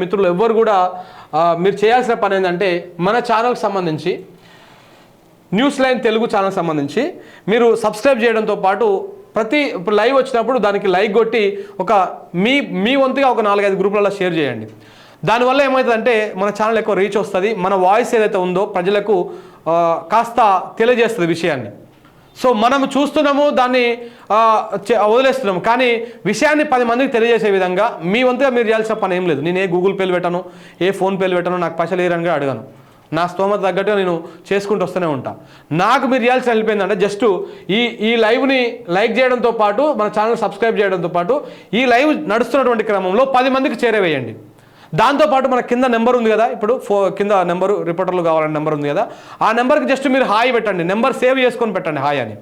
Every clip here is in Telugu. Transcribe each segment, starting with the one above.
మిత్రులు ఎవ్వరు కూడా మీరు చేయాల్సిన పని ఏంటంటే మన ఛానల్కి సంబంధించి న్యూస్ లైన్ తెలుగు ఛానల్ సంబంధించి మీరు సబ్స్క్రైబ్ చేయడంతో పాటు ప్రతి ఇప్పుడు లైవ్ వచ్చినప్పుడు దానికి లైక్ కొట్టి ఒక మీ మీ వంతుగా ఒక నాలుగైదు గ్రూపులలో షేర్ చేయండి. దానివల్ల ఏమవుతుందంటే మన ఛానల్ ఎక్కువ రీచ్ వస్తుంది మన వాయిస్ ఏదైతే ఉందో ప్రజలకు కాస్త తెలియజేస్తుంది విషయాన్ని. సో మనం చూస్తున్నాము దాన్ని చే- వదిలేస్తున్నాము. కానీ విషయాన్ని పది మందికి తెలియజేసే విధంగా మీ వంతుగా మీరు చేయాల్సిన పని ఏం లేదు. నేను ఏ గూగుల్ పేలు పెట్టాను ఏ ఫోన్ పేలు పెట్టాను నాకు పైసలు ఏరని అడగాను. నా స్తోమత తగ్గట్టుగా నేను చేసుకుంటూ వస్తూనే ఉంటా. నాకు మీరు చేయాల్సిన వెళ్ళిపోయిందంటే జస్ట్ ఈ ఈ లైవ్ని లైక్ చేయడంతో పాటు మన ఛానల్ సబ్స్క్రైబ్ చేయడంతో పాటు ఈ లైవ్ నడుస్తున్నటువంటి క్రమంలో పది మందికి చేరవేయండి. దాంతోపాటు మన కింద నెంబర్ ఉంది కదా ఇప్పుడు ఫో కింద నెంబరు రిపోర్టర్లు కావాలని నెంబర్ ఉంది కదా ఆ నెంబర్కి జస్ట్ మీరు హాయ్ పెట్టండి నెంబర్ సేవ్ చేసుకొని పెట్టండి హాయ్ అని.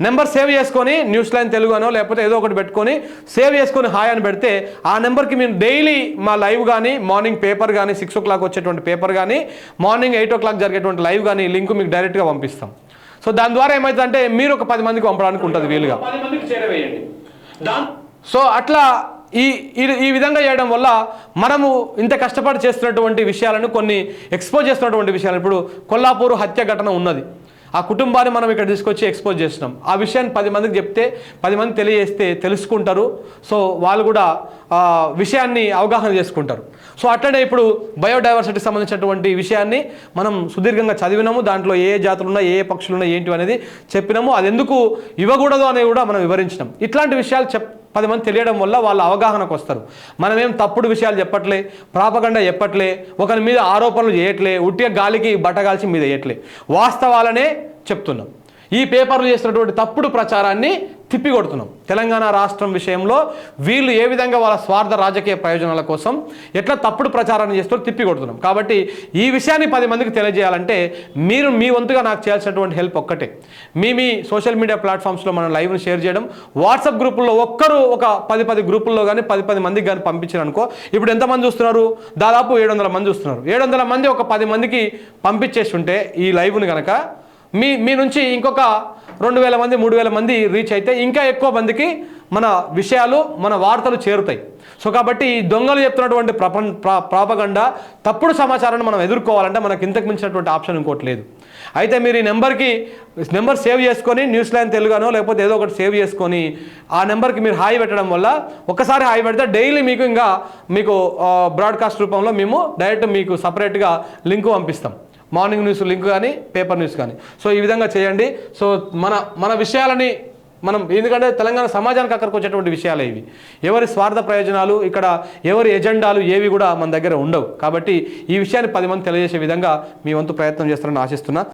నెంబర్ సేవ్ చేసుకొని న్యూస్ లైన్ తెలుగు అనో లేకపోతే ఏదో ఒకటి పెట్టుకొని సేవ్ చేసుకొని హాయ్ అని పెడితే ఆ నెంబర్కి మేము డైలీ మా లైవ్ కానీ మార్నింగ్ పేపర్ కానీ సిక్స్ ఓ క్లాక్ వచ్చేటువంటి పేపర్ కానీ మార్నింగ్ ఎయిట్ ఓ క్లాక్ జరిగేటువంటి లైవ్ కానీ లింక్ మీకు డైరెక్ట్గా పంపిస్తాం. సో దాని ద్వారా ఏమవుతుందంటే మీరు ఒక పది మందికి పంపడానికి ఉంటుంది వీలుగా. సో అట్లా ఈ ఈ- ఈ విధంగా చేయడం వల్ల మనము ఇంత కష్టపడి చేస్తున్నటువంటి విషయాలను కొన్ని ఎక్స్పోజ్ చేస్తున్నటువంటి విషయాలు. ఇప్పుడు కొల్లాపూర్ హత్య ఘటన ఉన్నది. ఆ కుటుంబాన్ని మనం ఇక్కడ తీసుకొచ్చి ఎక్స్పోజ్ చేస్తున్నాం. ఆ విషయాన్ని పది మందికి చెప్తే పది మంది తెలియజేస్తే తెలుసుకుంటారు. సో వాళ్ళు కూడా విషయాన్ని అవగాహన చేసుకుంటారు. సో అట్లనే ఇప్పుడు బయోడైవర్సిటీకి సంబంధించినటువంటి విషయాన్ని మనం సుదీర్ఘంగా చదివినాము. దాంట్లో ఏ ఏ జాతులు ఉన్నాయి ఏ ఏ పక్షులు ఉన్నాయి ఏంటి అనేది చెప్పినాము. అది ఎందుకు ఇవ్వకూడదు అనేది కూడా మనం వివరించినాం. ఇట్లాంటి విషయాలు చెప్ పది మంది తెలియడం వల్ల వాళ్ళ అవగాహనకు వస్తారు. మనమేం తప్పుడు విషయాలు చెప్పట్లే ప్రాపగండ చెప్పట్లే ఒకరి మీద ఆరోపణలు చేయట్లే ఉట్టిగా గాలికి బట్టగాల్చి మీద వేయట్లే. వాస్తవాలనే చెప్తున్నాం. ఈ పేపర్లు చేసినటువంటి తప్పుడు ప్రచారాన్ని తిప్పికొడుతున్నాం. తెలంగాణ రాష్ట్రం విషయంలో వీళ్ళు ఏ విధంగా వాళ్ళ స్వార్థ రాజకీయ ప్రయోజనాల కోసం ఎట్లా తప్పుడు ప్రచారాన్ని చేస్తారో తిప్పికొడుతున్నాం. కాబట్టి ఈ విషయాన్ని పది మందికి తెలియజేయాలంటే మీరు మీ వంతుగా నాకు చేయాల్సినటువంటి హెల్ప్ ఒక్కటే. మీ మీ సోషల్ మీడియా ప్లాట్ఫామ్స్లో మనం లైవ్ని షేర్ చేయడం వాట్సాప్ గ్రూపుల్లో ఒక్కరు ఒక పది పది గ్రూపుల్లో కానీ పది పది మందికి కానీ పంపించారు అనుకో ఇప్పుడు ఎంతమంది చూస్తున్నారు? దాదాపు ఏడు వందల మంది చూస్తున్నారు. ఏడు వందల మంది ఒక పది మందికి పంపించేసి ఉంటే ఈ లైవ్ని కనుక మీ మీ నుంచి ఇంకొక రెండు వేల మంది మూడు వేల మంది రీచ్ అయితే ఇంకా ఎక్కువ మందికి మన విషయాలు మన వార్తలు చేరుతాయి. సో కాబట్టి ఈ దొంగలు చెప్తున్నటువంటి ప్రపంచ ప్రాపగండ తప్పుడు సమాచారాన్ని మనం ఎదుర్కోవాలంటే మనకు ఇంతకు మించినటువంటి ఆప్షన్ ఇంకోటి లేదు. అయితే మీరు ఈ నెంబర్కి నెంబర్ సేవ్ చేసుకొని న్యూస్ లైన్ తెలుగానో లేకపోతే ఏదో ఒకటి సేవ్ చేసుకొని ఆ నెంబర్కి మీరు హాయి పెట్టడం వల్ల ఒకసారి హాయి పెడితే డైలీ మీకు ఇంకా మీకు బ్రాడ్కాస్ట్ రూపంలో మేము డైరెక్ట్ మీకు సపరేట్గా లింకు పంపిస్తాం. మార్నింగ్ న్యూస్ లింక్ కానీ పేపర్ న్యూస్ కానీ. సో ఈ విధంగా చేయండి. సో మన మన విషయాలని మనం ఎందుకంటే తెలంగాణ సమాజానికి అక్కడికి వచ్చేటువంటి విషయాలు ఇవి. ఎవరి స్వార్థ ప్రయోజనాలు ఇక్కడ ఎవరి ఎజెండాలు ఏవి కూడా మన దగ్గర ఉండవు. కాబట్టి ఈ విషయాన్ని పది మంది తెలియజేసే విధంగా మీ వంతు ప్రయత్నం చేస్తారని ఆశిస్తున్నా.